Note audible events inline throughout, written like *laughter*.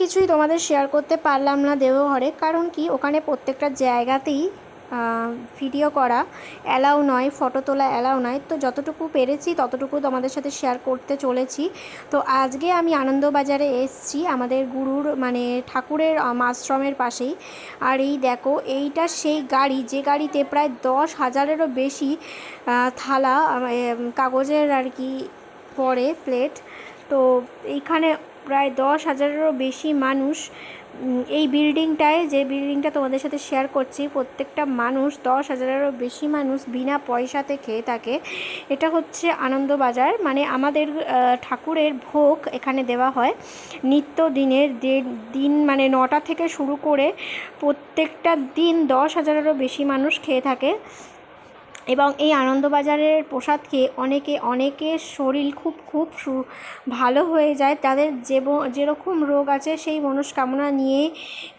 কিছুই তোমাদের শেয়ার করতে পারলাম না দেওঘরে, কারণ কি? ওখানে প্রত্যেকটা জায়গাতেই ভিডিও করা অ্যালাউ নয় ফটো তোলা অ্যালাউ নয়। তো যতটুকু পেরেছি, ততটুকু তোমাদের সাথে শেয়ার করতে চলেছি। তো আজকে আমি আনন্দবাজারে এসছি, আমাদের গুরুর মানে ঠাকুরের আশ্রমের পাশেই। আর এই দেখো, এইটা সেই গাড়ি, যে গাড়িতে প্রায় দশ হাজারেরও বেশি থালা কাগজের আর কি পড়ে প্লেট তো এইখানে প্রায় দশ হাজারেরও বেশি মানুষ এই বিল্ডিংটায়, যে বিল্ডিংটা তোমাদের সাথে শেয়ার করছি, প্রত্যেকটা মানুষ, দশ হাজারেরও বেশি মানুষ বিনা পয়সাতে খেয়ে থাকে। এটা হচ্ছে আনন্দবাজার। মানে আমাদের ঠাকুরের ভোগ এখানে দেওয়া হয়। নিত্য দিনের দিন মানে নটা থেকে শুরু করে প্রত্যেকটা দিন দশ হাজারেরও বেশি মানুষ খেয়ে থাকে। এবং এই আনন্দবাজারের প্রসাদ খেয়ে অনেকে অনেকের শরীর খুব খুব সু- ভালো হয়ে যায়। তাদের যে যেরকম রোগ আছে, সেই মনস্কামনা নিয়ে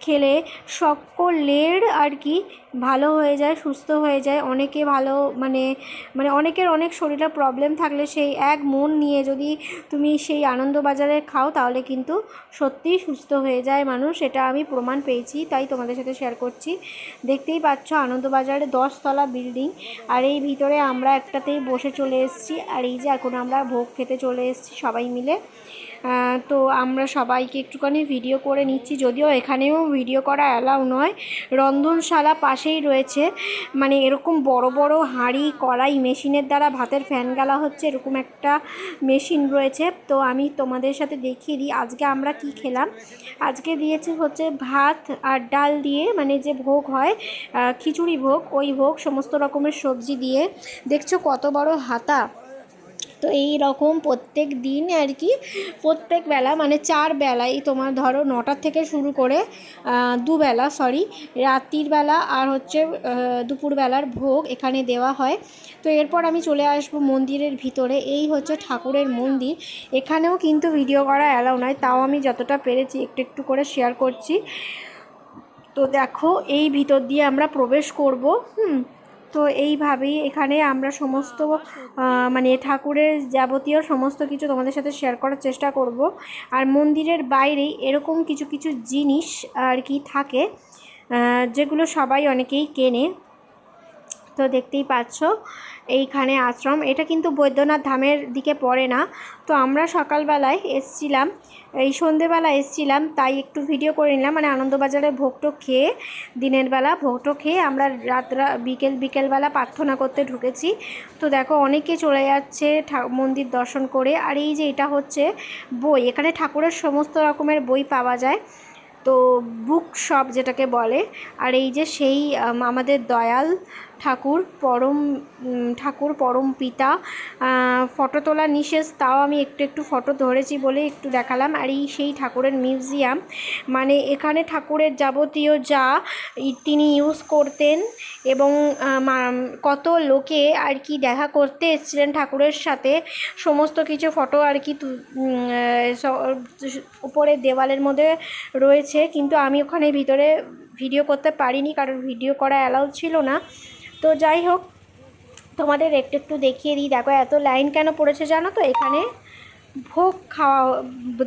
খেলে সকলের আর কি ভালো হয়ে যায়, সুস্থ হয়ে যায়। অনেকে ভালো মানে মানে অনেকের অনেক শরীরে প্রবলেম থাকলে সেই এক মন নিয়ে যদি তুমি সেই আনন্দবাজারে খাও, তাহলে কিন্তু সত্যিই সুস্থ হয়ে যায় মানুষ। এটা আমি প্রমাণ পেয়েছি, তাই তোমাদের সাথে শেয়ার করছি। দেখতেই পাচ্ছ আনন্দবাজারে দশতলা বিল্ডিং আর এই ভিতরে আমরা একটাতেই বসে চলে এসেছি। আর এই যে এখন আমরা ভোগ খেতে চলে এসেছি সবাই মিলে। তো আমরা সবাইকে একটুখানি ভিডিও করে নিচ্ছি। যদিও এখানেও ভিডিও করা অ্যালাউ নয়, রন্ধনশালা পাশেই রয়েছে। মানে এরকম বড় বড় হাঁড়ি, কড়াই, মেশিনের দ্বারা ভাতের ফ্যান গালা হচ্ছে, এরকম একটা মেশিন রয়েছে। তো আমি তোমাদের সাথে দেখিয়ে দিই, আজকে আমরা কি খেলাম? আজকে দিয়েছে হচ্ছে ভাত আর ডাল দিয়ে মানে যে ভোগ হয় খিচুড়ি ভোগ, ওই ভোগ, সমস্ত রকমের সবজি দিয়ে। দেখছ কত বড় হাতা? তো এই রকম প্রত্যেক দিন আর কি, প্রত্যেক বেলা মানে চার বেলায় তোমার ধরো নটার থেকে শুরু করে দুবেলা সরি রাত্রির বেলা আর হচ্ছে দুপুরবেলার ভোগ এখানে দেওয়া হয়। তো এরপর আমি চলে আসব মন্দিরের ভিতরে, এই হচ্ছে ঠাকুরের মন্দির। এখানেও কিন্তু ভিডিও করা অ্যালাউ নয় তাও আমি যতটা পেরেছি একটু একটু করে শেয়ার করছি। তো দেখো, এই ভিতর দিয়ে আমরা প্রবেশ করব, হুম। তো এইভাবেই এখানে আমরা সমস্ত মানে ঠাকুরের যাবতীয় সমস্ত কিছু তোমাদের সাথে শেয়ার করার চেষ্টা করব। আর মন্দিরের বাইরেই এরকম কিছু কিছু জিনিস আর কি থাকে যেগুলো সবাই অনেকেই কেনে। তো দেখতেই পাচ্ছ এইখানে আশ্রম। এটা কিন্তু বৈদ্যনাথ ধামের দিকে পড়ে না। তো আমরা সকালবেলায় এসছিলাম, এই সন্ধেবেলা এসছিলাম, তাই একটু ভিডিও করে নিলাম। মানে আনন্দবাজারে ভোগটো খেয়ে, দিনের বেলা ভোগটো খেয়ে আমরা রাতরা বিকেল, বিকেলবেলা প্রার্থনা করতে ঢুকেছি। তো দেখো অনেকে চলে যাচ্ছে মন্দির দর্শন করে। আর এই যে এটা হচ্ছে বই, এখানে ঠাকুরের সমস্ত রকমের বই পাওয়া যায়। তো বুক শপ যেটাকে বলে। আর এই যে সেই আমাদের দয়াল ঠাকুর পরম ঠাকুর পরম পিতা। ফটো তোলা নিষেধ, তাও আমি একটু একটু ফটো ধরেছি বলে একটু দেখালাম। আর এই সেই ঠাকুরের মিউজিয়াম মানে এখানে ঠাকুরের যাবতীয় যা তিনি ইউজ করতেন এবং কত লোকে আর কি দেখা করতে এসেছিলেন ঠাকুরের সাথে, সমস্ত কিছু ফটো আর কি উপরে দেওয়ালের মধ্যে রয়েছে। কিন্তু আমি ওখানে ভিতরে ভিডিও করতে পারিনি, কারণ ভিডিও করা অ্যালাউ ছিল না। তো যাই হোক, তোমাদের একটু একটু দেখিয়ে দিই। দেখো, এত লাইন কেন পড়েছে জানো তো? এখানে ভোগ খাওয়া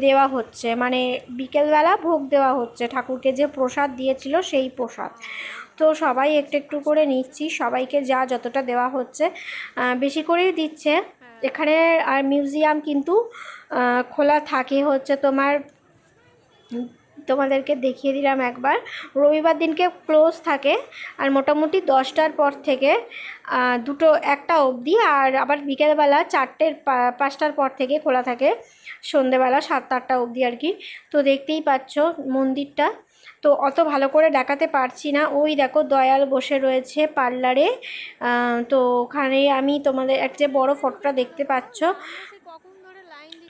দেওয়া হচ্ছে। মানে বিকেলবেলা ভোগ দেওয়া হচ্ছে। ঠাকুরকে যে প্রসাদ দিয়েছিল সেই প্রসাদ। তো সবাই একটু একটু করে নিচ্ছি। সবাইকে যা যতটা দেওয়া হচ্ছে বেশি করেই দিচ্ছে। এখানে আর মিউজিয়াম কিন্তু খোলা থাকে হচ্ছে তোমার তোমাদেরকে দেখিয়ে দিলাম একবার। রবিবার দিনকে ক্লোজ থাকে আর মোটামুটি দশটার পর থেকে দুটো একটা অবধি আর আবার বিকেলবেলা চারটের পাঁচটার পর থেকে খোলা থাকে। সন্ধেবেলা সাতটা আটটা অবধি আর কি। তো দেখতেই পাচ্ছ মন্দিরটা। তো অত ভালো করে দেখাতে পারছি না। ওই দেখো দয়াল বসে রয়েছে পার্লারে। তো ওখানে আমি তোমাদের এক যে বড় ফটোটা দেখতে পাচ্ছ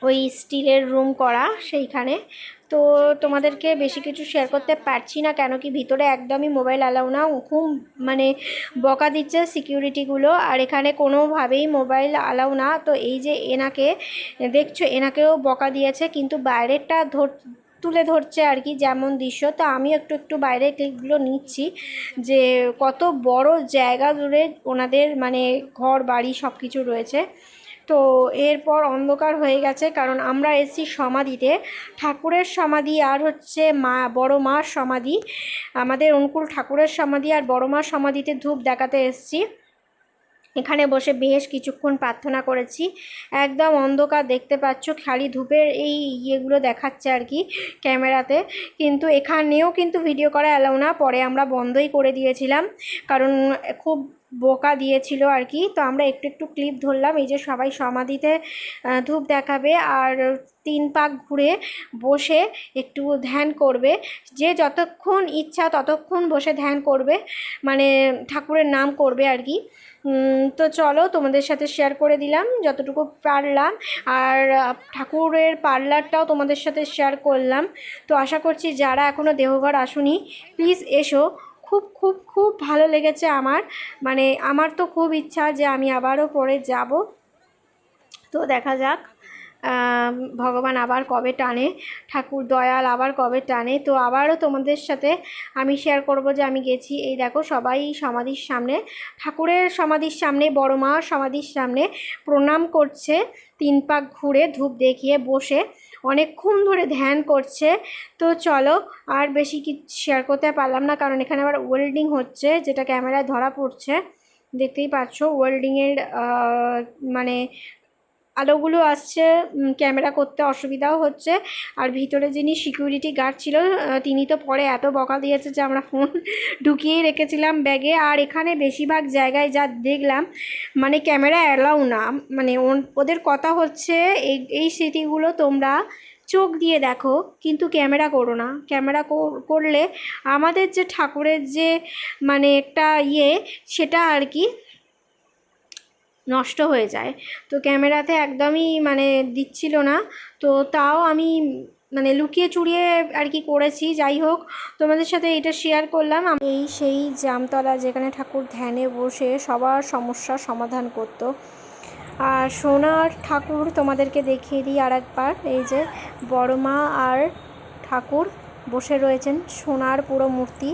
ওই স্টিলের রুম করা সেইখানে। তো তোমাদেরকে বেশি কিছু শেয়ার করতে পারছি না, কেন কি ভিতরে একদমই মোবাইল অ্যালাউ না খুব মানে বকা দিচ্ছে সিকিউরিটিগুলো আর এখানে কোনোভাবেই মোবাইল অ্যালাউ না। তো এই যে এনাকে, দেখছ, এনাকেও বকা দিয়েছে, কিন্তু বাইরেরটা ধর, তুলে ধরছে আর কি যেমন দৃশ্য। তো আমি একটু একটু বাইরের ক্লিপগুলো নিচ্ছি, যে কত বড় জায়গা জুড়ে ওনাদের মানে ঘর, বাড়ি সব কিছু রয়েছে। তো এরপর অন্ধকার হয়ে গেছে, কারণ আমরা এসেছি সমাধিতে। ঠাকুরের সমাধি আর হচ্ছে মা, বড় মার সমাধি। আমাদের অনুকূল ঠাকুরের সমাধি আর বড় মার সমাধিতে ধূপ দেখাতে এসেছি। এখানে বসে বেশ কিছুক্ষণ প্রার্থনা করেছি। একদম অন্ধকার দেখতে পাচ্ছ, খালি ধূপের এই ইয়েগুলো দেখাচ্ছে আর কি ক্যামেরাতে। কিন্তু এখানেও কিন্তু ভিডিও করা অ্যালাউ না, পরে আমরা বন্ধই করে দিয়েছিলাম। কারণ খুব বোকা দিয়েছিল আর কি। তো আমরা একটু একটু ক্লিপ ধরলাম, এই যে সবাই সমাধিতে ধূপ দেখাবে আর তিন পাক ঘুরে বসে একটু ধ্যান করবে। যে যতক্ষণ ইচ্ছা ততক্ষণ বসে ধ্যান করবে মানে ঠাকুরের নাম করবে আর কি। তো চলো তোমাদের সাথে শেয়ার করে দিলাম যতটুকু পারলাম। আর ঠাকুরের পার্লারটাও তোমাদের সাথে শেয়ার করলাম। তো আশা করছি যারা এখনও দেহঘর আসুনি প্লিজ এসো। খুব খুব খুব ভালো লেগেছে আমার। মানে আমার তো খুব ইচ্ছা যে আমি আবারও পরে যাব। তো দেখা যাক। ভগবান আবার কবে টানে? ঠাকুর দয়াল আবার কবে টানে? তো আবারও তোমাদের সাথে আমি শেয়ার করব যে আমি গেছি। এই দেখো সবাই সমাধির সামনে, ঠাকুরের সমাধির সামনে, বড় মা সমাধির সামনে প্রণাম করছে, তিন পাক ঘুরে ধূপ দেখিয়ে বসে, অনেকক্ষণ ধরে ধ্যান করছে। তো চলো আর বেশি কি শেয়ার করতে পারলাম না, কারণ এখানে আবার ওয়েল্ডিং হচ্ছে, যেটা ক্যামেরায় ধরা পড়ছে। দেখতেই পাচ্ছ ওয়েল্ডিংয়ের মানে আলোগুলো আসছে ক্যামেরা করতে অসুবিধাও হচ্ছে। আর ভিতরে যিনি সিকিউরিটি গার্ড ছিল তিনি তো পরে এত বকা দিয়েছে যে আমরা ফোন *laughs* ঢুকিয়েই রেখেছিলাম ব্যাগে আর এখানে বেশিরভাগ জায়গায় যা দেখলাম মানে ক্যামেরা অ্যালাউ না। মানে ওদের কথা হচ্ছে, এই এই স্মৃতিগুলো তোমরা চোখ দিয়ে দেখো, কিন্তু ক্যামেরা করো না। ক্যামেরা কর- করলে আমাদের যে ঠাকুরের যে মানে একটা ইয়ে সেটা আর কি নষ্ট হয়ে যায়। তো ক্যামেরাতে একদমই মানে দিচ্ছিল না। তো তাও আমি মানে লুকিয়ে চুরিয়ে আর কি করেছি, যাই হোক। তোমাদের সাথে এটা শেয়ার করলাম। এই সেই জামতলা যেখানে ঠাকুর ধ্যানে বসে সবার সমস্যার সমাধান করত। আর সোনার ঠাকুর তোমাদেরকে দেখিয়ে দিই আর একবার এই যে বড়মা আর ঠাকুর বসে রয়েছেন, সোনার পুরো মূর্তি।